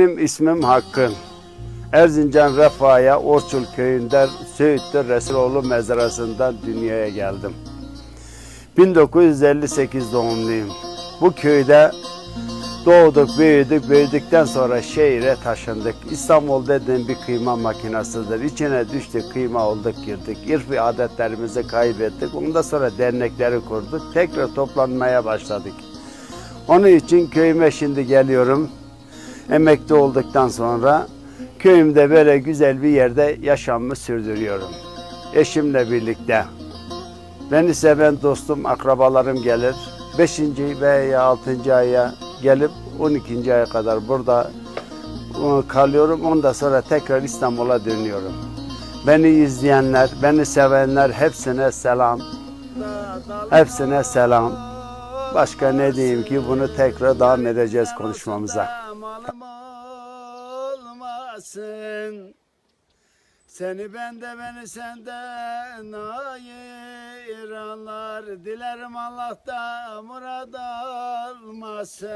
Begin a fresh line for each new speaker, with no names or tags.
Benim ismim Hakkın. Erzincan Refah'a Orçul köyünde Söğüt'te Resuloğlu mezarasından dünyaya geldim. 1958 doğumluyum. Bu köyde doğduk, büyüdük, büyüdükten sonra şehire taşındık. İstanbul dediğim bir kıyma makinasıdır. İçine düştük, kıyma olduk, girdik. İrfi adetlerimizi kaybettik. Ondan sonra dernekleri kurduk. Tekrar toplanmaya başladık. Onun için köyüme şimdi geliyorum. Emekli olduktan sonra köyümde böyle güzel bir yerde yaşamımı sürdürüyorum. Eşimle birlikte. Beni seven dostum, akrabalarım gelir. 5. veya 6. aya gelip 12. aya kadar burada e, kalıyorum. Ondan sonra tekrar İstanbul'a dönüyorum. Beni izleyenler, beni sevenler hepsine selam. Hepsine selam. Başka ne diyeyim ki bunu tekrar devam edeceğiz konuşmamıza. Olmasın. Seni bende beni senden ayıranlar Dilerim Allah'ta murad almasın